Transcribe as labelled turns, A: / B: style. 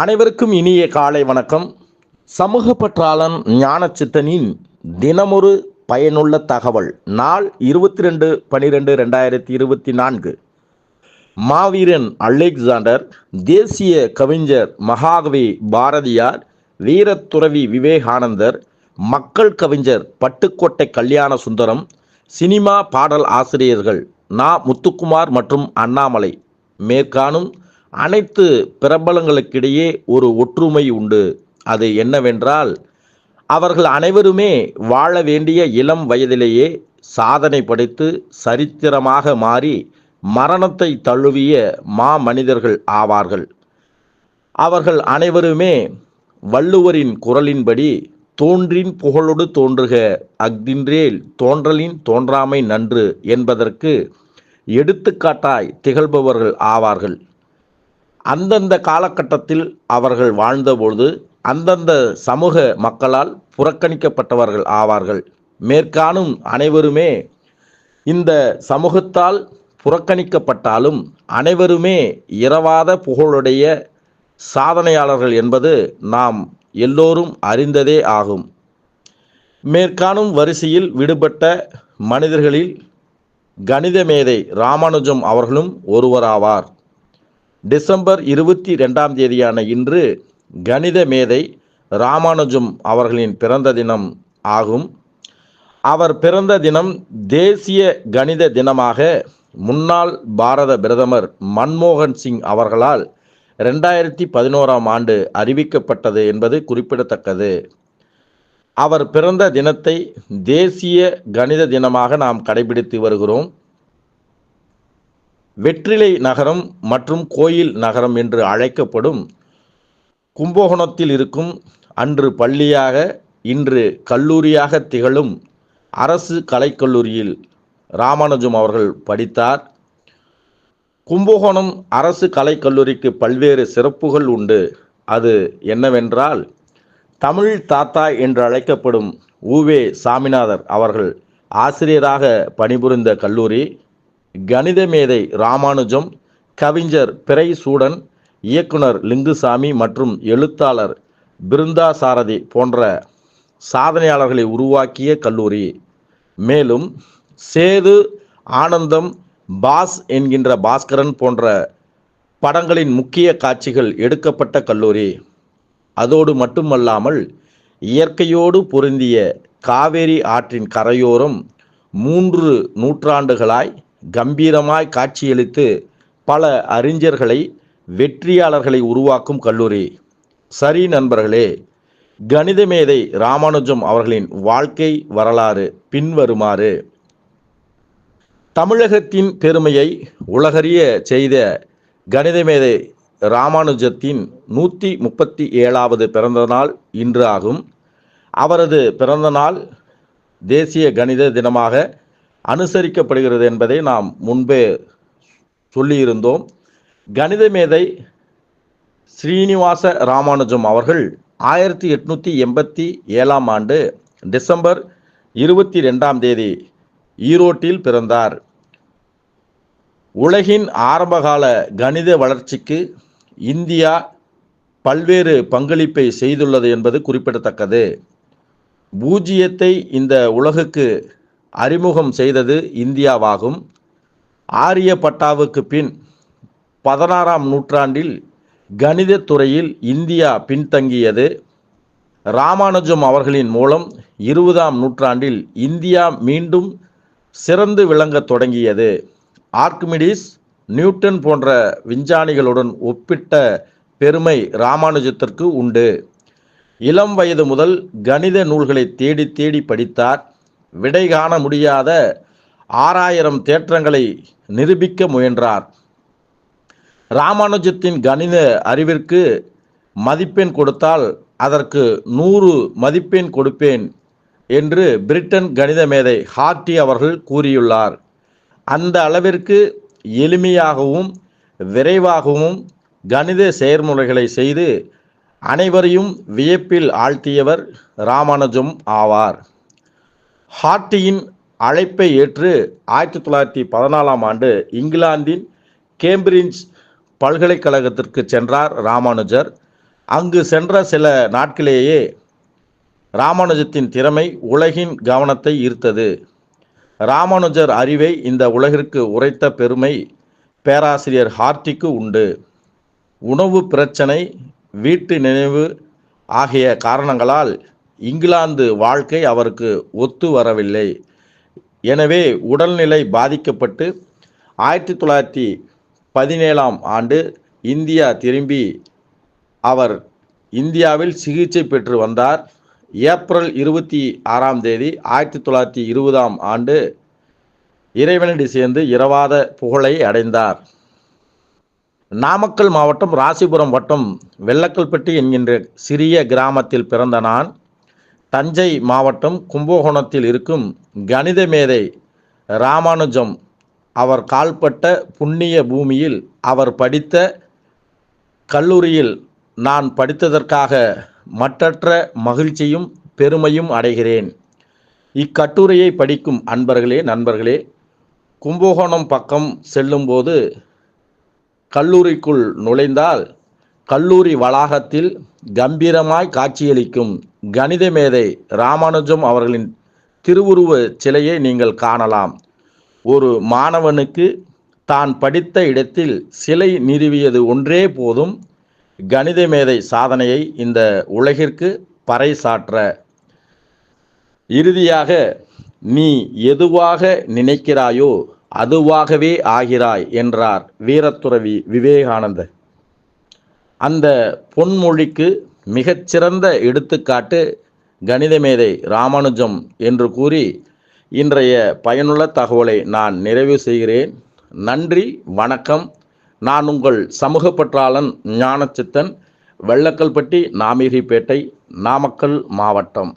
A: அனைவருக்கும் இனிய காலை வணக்கம். சமூக பற்றாளன் ஞானச்சித்தனின் தினமொரு பயனுள்ள தகவல். நாள் இருபத்தி ரெண்டு பனிரெண்டு ரெண்டாயிரத்தி இருபத்தி நான்கு. மாவீரன் அலெக்சாண்டர் தேசிய கவிஞர் மகாகவி பாரதியார் வீரத்துறவி விவேகானந்தர் மக்கள் கவிஞர் பட்டுக்கோட்டை கல்யாண சுந்தரம் சினிமா பாடல் ஆசிரியர்கள் நா. முத்துக்குமார் மற்றும் அண்ணாமலை. மேற்காணும் அனைத்து பிரபலங்களுக்கிடையே ஒரு ஒற்றுமை உண்டு. அது என்னவென்றால் அவர்கள் அனைவருமே வாழ வேண்டிய இளம் வயதிலேயே சாதனை படைத்து சரித்திரமாக மாறி மரணத்தை தழுவிய மா மனிதர்கள் ஆவார்கள். அவர்கள் அனைவருமே வள்ளுவரின் குரலின்படி தோன்றின் புகழொடு தோன்றுக அஃதின்றேல் தோன்றலின் தோன்றாமை நன்று என்பதற்கு எடுத்துக்காட்டாய் திகழ்பவர்கள் ஆவார்கள். அந்தந்த காலகட்டத்தில் அவர்கள் வாழ்ந்தபொழுது அந்தந்த சமூக மக்களால் புறக்கணிக்கப்பட்டவர்கள் ஆவார்கள். மேற்காணும் அனைவருமே இந்த சமூகத்தால் புறக்கணிக்கப்பட்டாலும் அனைவருமே இரவாத புகழுடைய சாதனையாளர்கள் என்பது நாம் எல்லோரும் அறிந்ததே ஆகும். மேற்காணும் வரிசையில் விடுபட்ட மனிதர்களில் கணித மேதை ராமானுஜம் அவர்களும் ஒருவராவார். டிசம்பர் இருபத்தி ரெண்டாம் தேதியான இன்று கணித மேதை ராமானுஜம் அவர்களின் பிறந்த தினம் ஆகும். அவர் பிறந்த தினம் தேசிய கணித தினமாக முன்னாள் பாரத பிரதமர் மன்மோகன் சிங் அவர்களால் ரெண்டாயிரத்தி பதினோராம் ஆண்டு அறிவிக்கப்பட்டது என்பது குறிப்பிடத்தக்கது. அவர் பிறந்த தினத்தை தேசிய கணித தினமாக நாம் கடைபிடித்து வருகிறோம். வெற்றிலை நகரம் மற்றும் கோயில் நகரம் என்று அழைக்கப்படும் கும்பகோணத்தில் இருக்கும் அன்று பள்ளியாக இன்று கல்லூரியாக திகழும் அரசு கலைக்கல்லூரியில் ராமானுஜம் அவர்கள் படித்தார். கும்பகோணம் அரசு கலைக்கல்லூரிக்கு பல்வேறு சிறப்புகள் உண்டு. அது என்னவென்றால் தமிழ் தாத்தா என்று அழைக்கப்படும் ஊவே சாமிநாதர் அவர்கள் ஆசிரியராக பணிபுரிந்த கல்லூரி கணித மேதை ராமானுஜம் கவிஞர் பிறை சூடன் இயக்குனர் லிங்குசாமி மற்றும் எழுத்தாளர் பிருந்தா சாரதி போன்ற சாதனையாளர்களை உருவாக்கிய கல்லூரி. மேலும் சேது ஆனந்தம் பாஸ் என்கின்ற பாஸ்கரன் போன்ற படங்களின் முக்கிய காட்சிகள் எடுக்கப்பட்ட கல்லூரி. அதோடு மட்டுமல்லாமல் இயற்கையோடு பொருந்திய காவேரி ஆற்றின் கரையோரம் மூன்று நூற்றாண்டுகளாய் கம்பீரமாய் காட்சியளித்து பல அறிஞர்களை வெற்றியாளர்களை உருவாக்கும் கல்லூரி. சரி நண்பர்களே கணித மேதை ராமானுஜம் அவர்களின் வாழ்க்கை வரலாறு பின்வருமாறு. தமிழகத்தின் பெருமையை உலகறிய செய்த கணித மேதை ராமானுஜத்தின் நூற்றி முப்பத்தி ஏழாவது பிறந்த நாள் இன்று ஆகும். அவரது பிறந்த நாள் தேசிய கணித தினமாக அனுசரிக்கப்படுகிறது என்பதை நாம் முன்பே சொல்லியிருந்தோம். கணித மேதை ஸ்ரீனிவாச ராமானுஜம் அவர்கள் ஆயிரத்தி எட்நூற்றி எண்பத்தி ஏழாம் ஆண்டு டிசம்பர் இருபத்தி ரெண்டாம் தேதி ஈரோட்டில் பிறந்தார். உலகின் ஆரம்பகால கணித வளர்ச்சிக்கு இந்தியா பல்வேறு பங்களிப்பை செய்துள்ளது என்பது குறிப்பிடத்தக்கது. பூஜ்ஜியத்தை இந்த உலகுக்கு அறிமுகம் செய்தது இந்தியாவாகும். ஆரியப்பட்டாவுக்கு பின் பதினாறாம் நூற்றாண்டில் கணிதத் துறையில் இந்தியா பின்தங்கியது. ராமானுஜம் அவர்களின் மூலம் இருபதாம் நூற்றாண்டில் இந்தியா மீண்டும் சிறந்து விளங்கத் தொடங்கியது. ஆர்க்மிடிஸ் நியூட்டன் போன்ற விஞ்ஞானிகளுடன் ஒப்பிட்ட பெருமை ராமானுஜத்திற்கு உண்டு. இளம் வயது முதல் கணித நூல்களை தேடி தேடி படித்தார். விடை காண முடியாத ஆறாயிரம் தேற்றங்களை நிரூபிக்க முயன்றார். ராமானுஜத்தின் கணித அறிவிற்கு மதிப்பெண் கொடுத்தால் அதற்கு நூறு மதிப்பெண் கொடுப்பேன் என்று பிரிட்டன் கணித மேதை ஹார்டி அவர்கள் கூறியுள்ளார். அந்த அளவிற்கு எளிமையாகவும் விரைவாகவும் கணித செயற்முறைகளை செய்து அனைவரையும் வியப்பில் ஆழ்த்தியவர் ராமானுஜம் ஆவார். ஹார்ட்டியின் அழைப்பை ஏற்று ஆயிரத்தி தொள்ளாயிரத்தி பதினாலாம் ஆண்டு இங்கிலாந்தின் கேம்பிரிட்ஜ் பல்கலைக்கழகத்திற்கு சென்றார் ராமானுஜர். அங்கு சென்ற சில நாட்களிலேயே ராமானுஜத்தின் திறமை உலகின் கவனத்தை ஈர்த்தது. ராமானுஜர் அறிவை இந்த உலகிற்கு உரைத்த பெருமை பேராசிரியர் ஹார்டிக்கு உண்டு. உணவு பிரச்சனை வீட்டு நினைவு ஆகிய காரணங்களால் இங்கிலாந்து வாழ்க்கை அவருக்கு ஒத்து வரவில்லை. எனவே உடல்நிலை பாதிக்கப்பட்டு ஆயிரத்தி தொள்ளாயிரத்தி பதினேழாம் ஆண்டு இந்தியா திரும்பி அவர் இந்தியாவில் சிகிச்சை பெற்று வந்தார். ஏப்ரல் இருபத்தி ஆறாம் தேதி ஆயிரத்தி தொள்ளாயிரத்தி இருபதாம் ஆண்டு இறைவனடி சேர்ந்து இரவாத புகழை அடைந்தார். நாமக்கல் மாவட்டம் ராசிபுரம் வட்டம் வெள்ளக்கல்பட்டி என்கின்ற சிறிய கிராமத்தில் பிறந்த நான் தஞ்சை மாவட்டம் கும்பகோணத்தில் இருக்கும் கணித மேதை ராமானுஜம் அவர் கால்பட்ட புண்ணிய பூமியில் அவர் படித்த கல்லூரியில் நான் படித்ததற்காக மற்றற்ற மகிழ்ச்சியும் பெருமையும் அடைகிறேன். இக்கட்டுரையை படிக்கும் அன்பர்களே நண்பர்களே கும்பகோணம் பக்கம் செல்லும்போது கல்லூரிக்குள் நுழைந்தால் கல்லூரி வளாகத்தில் கம்பீரமாய் காட்சியளிக்கும் கணித மேதை ராமானுஜம் அவர்களின் திருவுருவ சிலையை நீங்கள் காணலாம். ஒரு மாணவனுக்கு தான் படித்த இடத்தில் சிலை நிறுவியது ஒன்றே போதும். கணித மேதை சாதனையை இந்த உலகிற்கு பறைசாற்ற. இறுதியாக நீ எதுவாக நினைக்கிறாயோ அதுவாகவே ஆகிறாய் என்றார் வீரத்துறவி விவேகானந்தர். அந்த பொன்மொழிக்கு மிகச்சிறந்த எடுத்துக்காட்டு கணித மேதை ராமானுஜம் என்று கூறி இன்றைய பயனுள்ள தகவலை நான் நிறைவு செய்கிறேன். நன்றி வணக்கம். நான் உங்கள் சமூக பற்றாளன் ஞானச்சித்தன் வெள்ளக்கல்பட்டி நாமிகிரிப்பேட்டை நாமக்கல் மாவட்டம்.